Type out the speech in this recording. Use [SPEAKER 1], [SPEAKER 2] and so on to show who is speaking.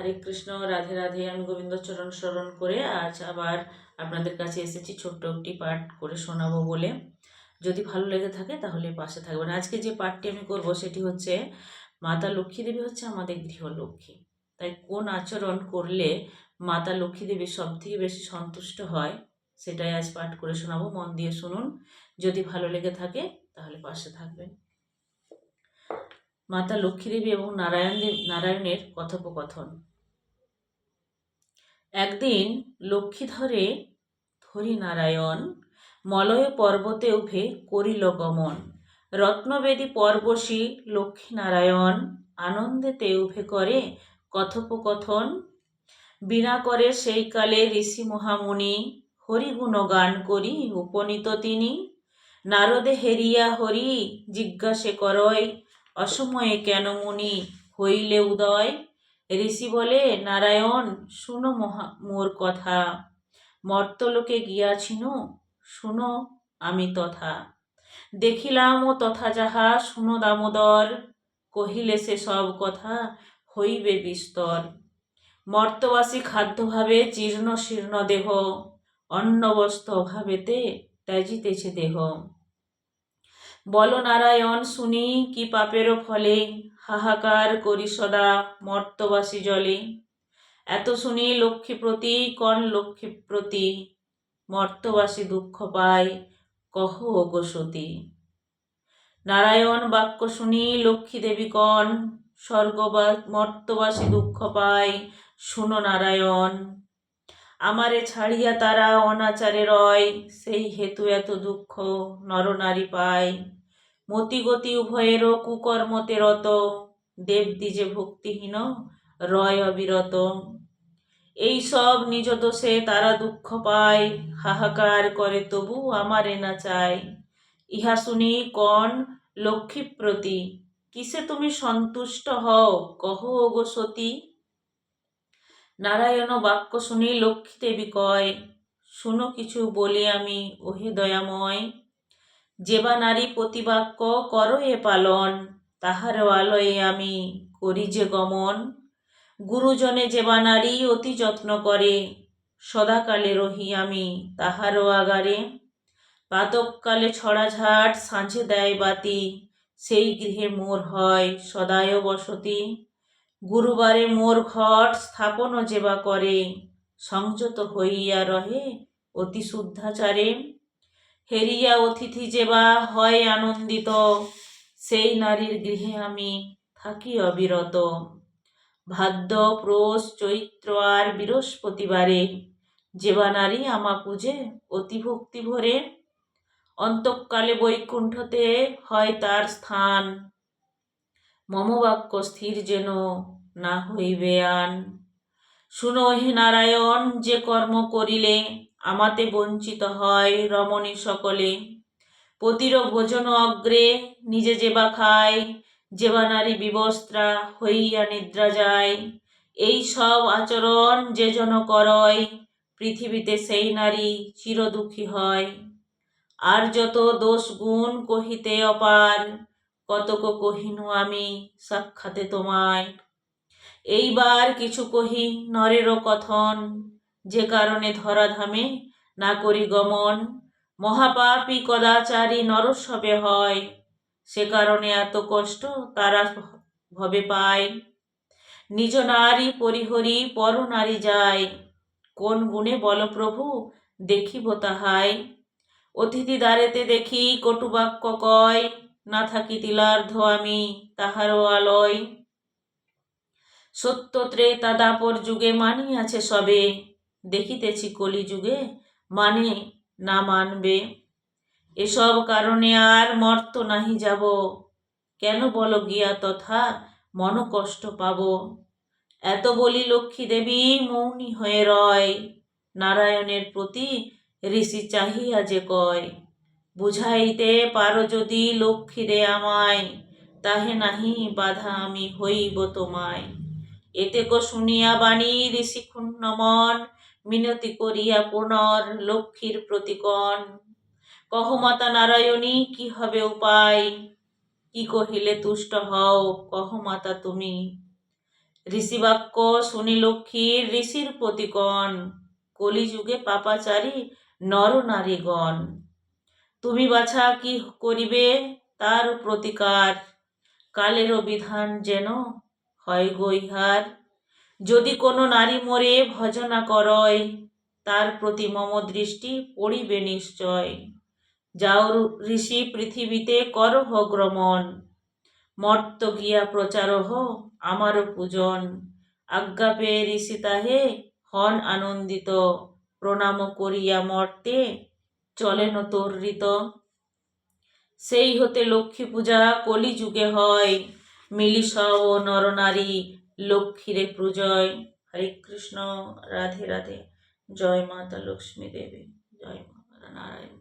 [SPEAKER 1] হরে কৃষ্ণ, রাধে রাধে, আমি গোবিন্দচরণ স্মরণ করে আজ আবার আপনাদের কাছে এসেছি ছোট্ট একটি পাঠ করে শোনাবো বলে। যদি ভালো লেগে থাকে তাহলে পাশে থাকবেন। আজকে যে পাঠটি আমি করব সেটি হচ্ছে, মাতা লক্ষ্মী দেবী হচ্ছে আমাদের গৃহলক্ষ্মী তাই কোন আচরণ করলে মাতা লক্ষ্মী দেবী সব থেকে বেশি সন্তুষ্ট হয়, সেটাই আজ পাঠ করে শোনাবো। মন দিয়ে শুনুন। যদি ভালো লেগে থাকে তাহলে পাশে থাকবেন। মাতা লক্ষ্মী দেবী এবং নারায়ণ নারায়ণের কথোপকথন। একদিন লক্ষ্মীধরে ধরি নারায়ণ মলয় পর্বতে উঠে করিল গমন। রত্নবেদী পর্বশী লক্ষ্মীনারায়ণ আনন্দেতে উভে করে কথোপকথন। বিনা করে সেই কালে ঋষি মহামুনি হরিগুণ গান করি উপনীত তিনি। নারদে হেরিয়া হরি জিজ্ঞাসে করয়, অসময়ে কেন মুনি হইলে উদয়? ঋষি বলে, নারায়ণ, শুনো মহা, মোর কথা। মর্তলোকে গিয়াছিনু, শুনো আমি তথা। দেখিলাম ও তথা যাহা, শুনো দামোদর। কহিলে সে সব কথা হইবে বিস্তর। মর্তবাসী খাদ্যভাবে জীর্ণ শীর্ণ দেহ অন্নবস্ত্র অভাবেতে ত্যাজিতেছে দেহ। বল নারায়ণ, শুনি কি পাপেরও ফলে? হাহাকার করি সদা মর্তবাসী জলে। এত শুনি লক্ষ্মীপ্রতি কন লক্ষ্মীপ্রতি মর্তবাসী দুঃখ পায় কহ গো সতী। নারায়ণ বাক্য শুনি লক্ষ্মী দেবী কন স্বর্গবা মর্তবাসী দুঃখ পায় শুনো নারায়ণ। আমারে ছাড়িয়া তারা অনাচারে রয়, সেই হেতু এত দুঃখ নরনারী পায়। মতিগতি উভয়েরও কুকর্মতে রত দেবদ্বিজে ভক্তিহীন, রয় অবিরত। এই সব নিজ দোষে তারা দুঃখ পায়, হাহাকার করে তবু আমারে না চায়। ইহা শুনি কন লক্ষ্মীপ্রতি, কিসে তুমি সন্তুষ্ট হও, কহ গো সতী? নারায়ণ বাক্য শুনি লক্ষ্মী দেবী কয়, শুনো কিছু বলি আমি, ওহে দয়াময়। যেবা নারী প্রতিবাক্য করো এ পালন, তাহার আলয়ে আমি করি যে গমন। গুরুজনে যেবা নারী অতি যত্ন করে, সদাকালে রহি আমি তাহারও আগারে। প্রাতকালে ছড়া ঝাট সাঁঝে দেয় বাতি, সেই গৃহে মোর হয় সদায় বসতি। গুরুবারে মোর ঘট স্থাপন যেবা করে, সংযত হইয়া রহে অতি শুদ্ধাচারে। হেরিয়া অতিথি যেবা হয় আনন্দিত, সেই নারীর গৃহে আমি থাকি অবিরত। ভাদ্র, প্রোষ, চৈত্র আর বৃহস্পতিবারে যেবা নারী আমা পূজে অতি ভক্তি ভরে। অন্তঃকালে বৈকুণ্ঠতে হয় তার স্থান। মমবাক্য স্থির যেন না হইবে আন। শুনো হে নারায়ণ, যে কর্ম করিলে আমাতে বঞ্চিত হয় রমণী সকলে। পতির ভোজন অগ্রে নিজে যেবা খায়, যেবা নারী বিবস্ত্রা হইয়া নিদ্রা যায়। এই সব আচরণ যে জন করয়, পৃথিবীতে সেই নারী চিরদুঃখী হয়। আর যত দোষ গুণ কহিতে অপার, কতক কহিনু আমি সাক্ষাতে তোমায়। এইবার কিছু কহি নরেরও কথন, যে কারণে ধরাধামে না করি গমন। মহাপাপী কদাচারী নরসবে হয়, সে কারণে এত কষ্ট তারা ভবে পায়। নিজ নারী পরিহরি পর নারী যায়, কোন গুণে বল প্রভু দেখিব তাহাই। অতিথি দ্বারেতে দেখি কটুবাক্য কয়, না থাকি তিলার্ধ আমি তাহারও আলয়। সত্য ত্রেতা দাপর যুগে মানিয়াছে সবে। দেখিতেছি কলি যুগে মানে না মানবে। এসব কারণে আর মর্ত নাহি যাব। কেন বল গিয়া তথা মন কষ্ট পাব। এত বলি লক্ষ্মী দেবী মৌনী হয়ে রয়। নারায়ণের প্রতি ঋষি চাহিয়া যে কয়, বুঝাইতে পারো যদি লক্ষ্মীরে আমায়, তাহে নাহি বাধা আমি হইব তোমায়। এতে কো শুনিয়া বাণী ঋষি ক্ষুণ্ণ মন মিনতি করিয়া পুনর লক্ষ্মীর প্রতিকণ। কহ, মাতা নারায়ণী, কি হবে উপায়? কি কহিলে তুষ্ট হও? কহ, মাতা তুমি। ঋষিবাক্য শুনি লক্ষ্মীর ঋষির প্রতিকণ, কলিযুগে পাপাচারী নর নারীগণ। তুমি বাছা কি করিবে? তার প্রতিকার। কালেরও বিধান যেন হয় গৈহার যদি কোনো নারী মরে, ভজনা করয়, তার প্রতি মম দৃষ্টি পড়িবে নিশ্চয়। যাও ঋষি পৃথিবীতে করহ গ্রমণ। মর্ত গিয়া প্রচারহ আমারও পূজন। আজ্ঞা পেয়ে ঋষি তাহে হন আনন্দিত। প্রণাম করিয়া মর্তে চলেন তর্রিত। সেই হতে লক্ষ্মী পূজা কলিযুগে হয়। মিলিস ও নরনারী লক্ষ্মীরে প্রজয়। হরে কৃষ্ণ, রাধে রাধে। জয় মাতা লক্ষ্মী দেবী জয় মা নারায়ণ।